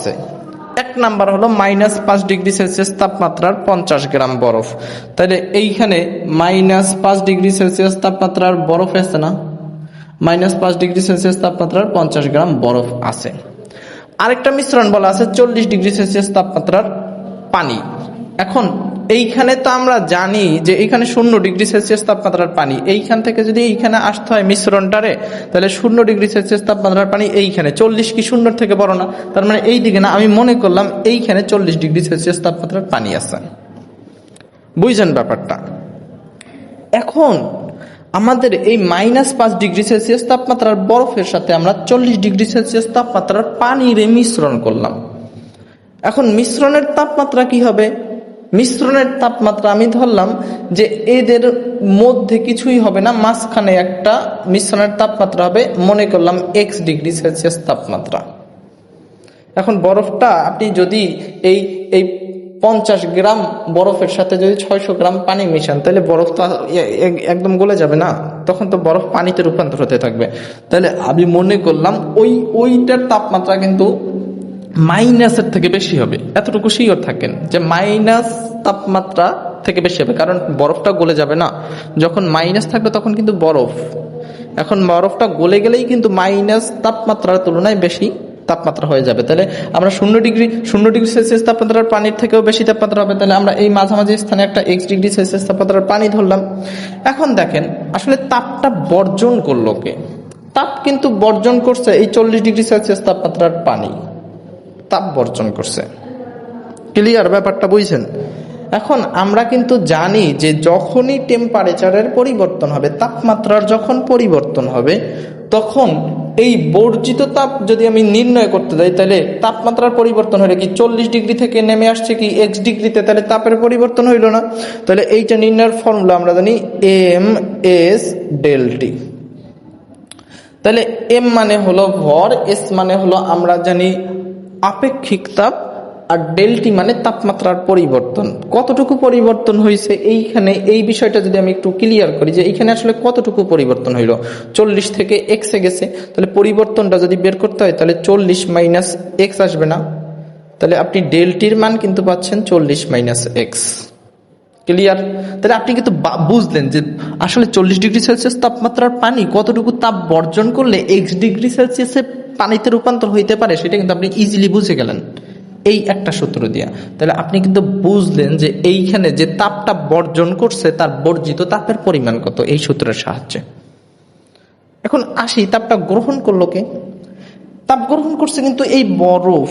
আছে। এক নাম্বার হলো মাইনাস পাঁচ ডিগ্রি সেলসিয়াস তাপমাত্রার পঞ্চাশ গ্রাম বরফ। তাহলে এইখানে মাইনাস পাঁচ ডিগ্রি সেলসিয়াস তাপমাত্রার বরফ আছে না? মাইনাস পাঁচ ডিগ্রি সেলসিয়াস তাপমাত্রার পঞ্চাশ গ্রাম বরফ আছে। আরেকটা মিশ্রণ বলা আছে চল্লিশ ডিগ্রি সেলসিয়াস তাপমাত্রার পানি। এখন এইখানে তো আমরা জানি যে এইখানে শূন্য ডিগ্রি সেলসিয়াস তাপমাত্রার পানি। এইখান থেকে যদি এইখানে আসতে হয় মিশ্রণটারে, তাহলে শূন্য ডিগ্রি সেলসিয়াস তাপমাত্রার পানি এইখানে। চল্লিশ কি শূন্যর থেকে বড় না? তার মানে এই দিকে না, আমি মনে করলাম এইখানে চল্লিশ ডিগ্রি সেলসিয়াস তাপমাত্রার পানি আছে। বুঝছেন ব্যাপারটা? এখন আমাদের এই মাইনাস পাঁচ ডিগ্রি সেলসিয়াস তাপমাত্রার বরফের সাথে আমরা চল্লিশ ডিগ্রি সেলসিয়াস তাপমাত্রার পানির মিশ্রণ করলাম। এখন মিশ্রণের তাপমাত্রা কি হবে? মিশ্রণের তাপমাত্রা আমি ধরলাম যে এদের মধ্যে কিছুই হবে না, মাঝখানে একটা মিশ্রণের তাপমাত্রা হবে, মনে করলাম এক্স ডিগ্রি সেলসিয়াস তাপমাত্রা। এখন বরফটা আপনি যদি এই এই পঞ্চাশ গ্রাম বরফের সাথে যদি ছয়শো গ্রাম পানি মিশান, তাহলে বরফ তো একদম গলে যাবে না, তখন তো বরফ পানিতে রূপান্তর হতে থাকবে। তাহলে আমি মনে করলাম ওই, ওইটার তাপমাত্রা কিন্তু মাইনাসের থেকে বেশি হবে। এতটুকু শিওর থাকেন যে মাইনাস তাপমাত্রা থেকে বেশি হবে। কারণ বরফটা গলে যাবে না। যখন মাইনাস থাকবে তখন কিন্তু বরফ। এখন বরফটা গলে গেলেই কিন্তু মাইনাস তাপমাত্রার তুলনায় বেশি তাপমাত্রা হয়ে যাবে। তাহলে আমরা শূন্য ডিগ্রি শূন্য ডিগ্রি সেলসিয়াস তাপমাত্রার পানির থেকেও বেশি তাপমাত্রা হবে। তাহলে আমরা এই মাঝামাঝি স্থানে একটা এক্স ডিগ্রি সেলসিয়াস তাপমাত্রার পানি ধরলাম। এখন দেখেন, আসলে তাপটা বর্জন করল কে? তাপ কিন্তু বর্জন করছে এই চল্লিশ ডিগ্রি সেলসিয়াস তাপমাত্রার পানি। তাপ বর্জন করছে। ক্লিয়ার ব্যাপারটা বুঝছেন? এখন আমরা কিন্তু জানি যে যখনই টেম্পারেচারের পরিবর্তন হবে, তাপমাত্রার যখন পরিবর্তন হবে, তখন এই বর্জিত তাপ যদি আমি নির্ণয় করতে যাই, তাহলে তাপমাত্রার পরিবর্তন হলে কি চল্লিশ ডিগ্রি থেকে নেমে আসছে কি এক্স ডিগ্রিতে? তাহলে তাপের পরিবর্তন হইল না। তাহলে এইটা নির্ণয়ের ফর্মুলা আমরা জানি এম এস ডেলটি তাহলে এম মানে হলো ভর এস মানে হলো আমরা জানি আপেক্ষিক তাপ আর ডেলটি মানে তাপমাত্রার পরিবর্তন। কতটুকু পরিবর্তন হয়েছে এইখানে? এই বিষয়টা যদি আমি একটু ক্লিয়ার করি যে এইখানে আসলে কতটুকু পরিবর্তন হইল? চল্লিশ থেকে এক্সে গেছে। তাহলে পরিবর্তনটা যদি বের করতে হয়, তাহলে চল্লিশ মাইনাস এক্স আসবে না। তাহলে আপনি ডেলটির মান কিন্তু পাচ্ছেন চল্লিশ মাইনাস এক্স ক্লিয়ার তাহলে আপনি কিন্তু বুঝলেন যে আসলে চল্লিশ ডিগ্রি সেলসিয়াস তাপমাত্রার পানি কতটুকু তাপ বর্জন করলে এক্স ডিগ্রি সেলসিয়াসে পানিতে রূপান্তর হইতে পারে, সেটা কিন্তু আপনি ইজিলি বুঝে গেলেন। এই একটা সূত্র দিয়া। তাহলে আপনি কিন্তু বুঝলেন যে এইখানে যে তাপটা বর্জন করছে, তার বর্জিত তাপের পরিমাণ কত, এই সূত্রের সাহায্যে। এখন আসি, তাপটা গ্রহণ করল কে? তাপ গ্রহণ করছে কিন্তু এই বরফ